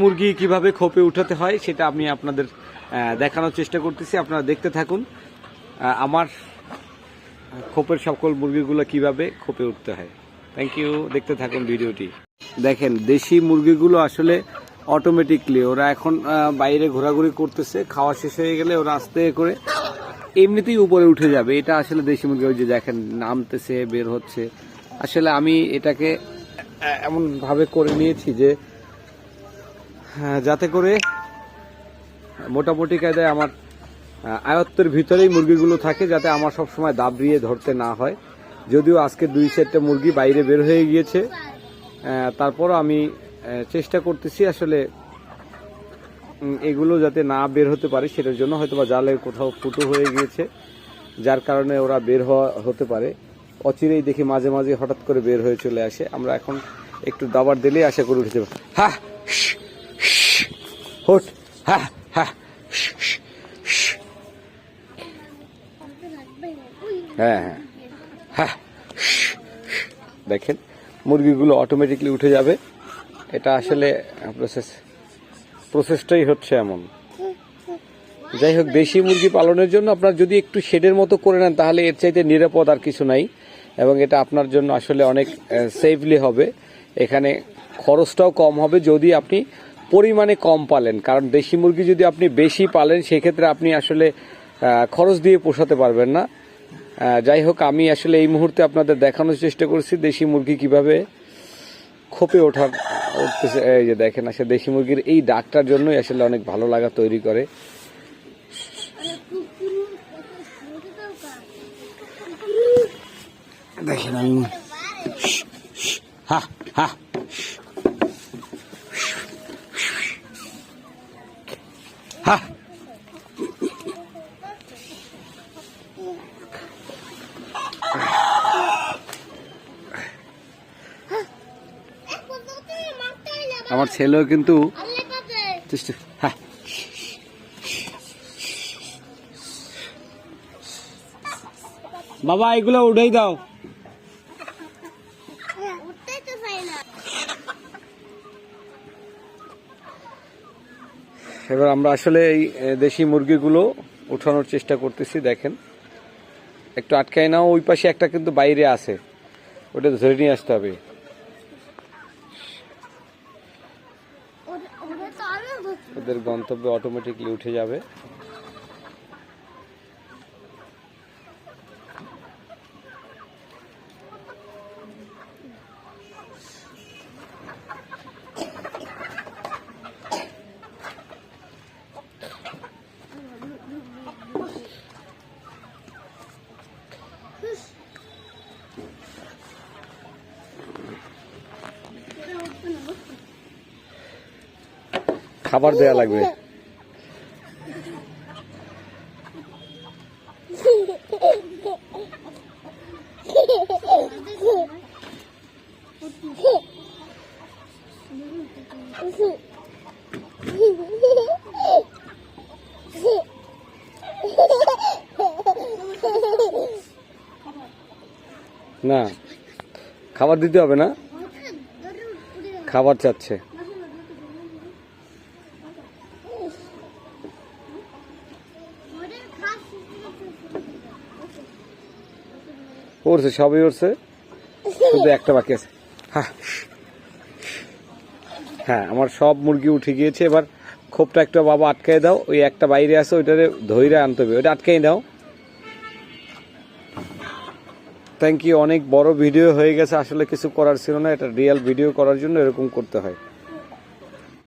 মুরগি কীভাবে খোপে উঠাতে হয় সেটা আমি আপনাদের দেখানোর চেষ্টা করতেছি। আপনারা দেখতে থাকুন আমার খোপের সকল মুরগিগুলো কীভাবে খোপে উঠতে হয়। থ্যাংক ইউ দেখতে থাকুন ভিডিওটি। দেখেন, দেশি মুরগিগুলো আসলে অটোমেটিকলি ওরা এখন বাইরে ঘোরাঘুরি করতেছে, খাওয়া শেষ হয়ে গেলে ওরা আস্তে করে এমনিতেই উপরে উঠে যাবে। এটা আসলে দেশি মুরগি, ওই যে দেখেন, নামতেছে, বের হচ্ছে। আসলে আমি এটাকে এমন ভাবে করে নিয়েছি যে যাতে করে মোটামুটি কায়দায় আমার আয়ত্তের ভিতরেই মুরগিগুলো থাকে যাতে আমার সব সময় দাবড়িয়ে ধরতে না হয়। যদিও আজকে দুই সেটটা মুরগি বাইরে বের হয়ে গিয়েছে তারপরও আমি চেষ্টা করতেছি আসলে এগুলো যাতে না বের হতে পারে, সেটার জন্য হয়তো বা জালে কোথাও ফুটো হয়ে গিয়েছে, যার কারণে ওরা বের হওয়া হতে পারে। অচিরেই দেখি মাঝে মাঝে হঠাৎ করে বের হয়ে চলে আসে। আমরা এখন একটু দাবার দিলেই আশা করে উঠে হ্যাঁ হোট হ্যাঁ হ্যাঁ হ্যাঁ হ্যাঁ দেখেন, মুরগিগুলো অটোমেটিকলি উঠে যাবে। এটা আসলে প্রসেস প্রসেসটাই হচ্ছে এমন। যাই হোক, দেশি মুরগি পালনের জন্য আপনার যদি একটু শেডের মতো করে নেন, তাহলে এর চাইতে নিরাপদ আর কিছু নাই। এবং এটা আপনার জন্য আসলে অনেক সেফলি হবে। এখানে খরচটাও কম হবে। যদি আপনি পরিমাণে কম পালেন, কারণ দেশি মুরগি যদি আপনি বেশি পালেন, সেক্ষেত্রে আপনি আসলে খরচ দিয়ে পোষাতে পারবেন না। যাই হোক, আমি আসলে এই মুহূর্তে আপনাদের দেখানোর চেষ্টা করছি দেশি মুরগি কীভাবে খোপে ওঠার উঠতেছে। এই যে দেখেন, আসলে দেশি মুরগির এই ডাকটার জন্যই আসলে অনেক ভালো লাগা তৈরি করে। দেখেন আমি হা হা। হা। আমার ছেলেও কিন্তু হ্যাঁ বাবা এগুলো উঠেই দাও। এবার আমরা আসলে এই দেশি মুরগিগুলো উঠানোর চেষ্টা করতেছি দেখেন। একটু আটকায় নাও ওই পাশে একটা কিন্তু বাইরে আছে। ওটা ধরে নিয়ে আসতে হবে। ওদের গন্তব্য অটোমেটিকলি উঠে যাবে। খাবার দেয়া লাগবে। না। খাবার দিতে হবে না? খাবার চাচ্ছে। উঠছে সবই উঠছে শুধু একটা বাকি আছে। হ্যাঁ। হ্যাঁ আমার সব মুরগি উঠে গিয়েছে। এবার খোপটা একটা বাবা আটকাই দাও। ওই একটা বাইরে আছে, ওইটারে ধৈরে আনতে হবে। ওইটা আটকাই দাও। থ্যাংক ইউ অনেক বড় ভিডিও হয়ে গেছে। আসলে কিছু করার ছিল না, এটা রিয়েল ভিডিও করার জন্য এরকম করতে হয়।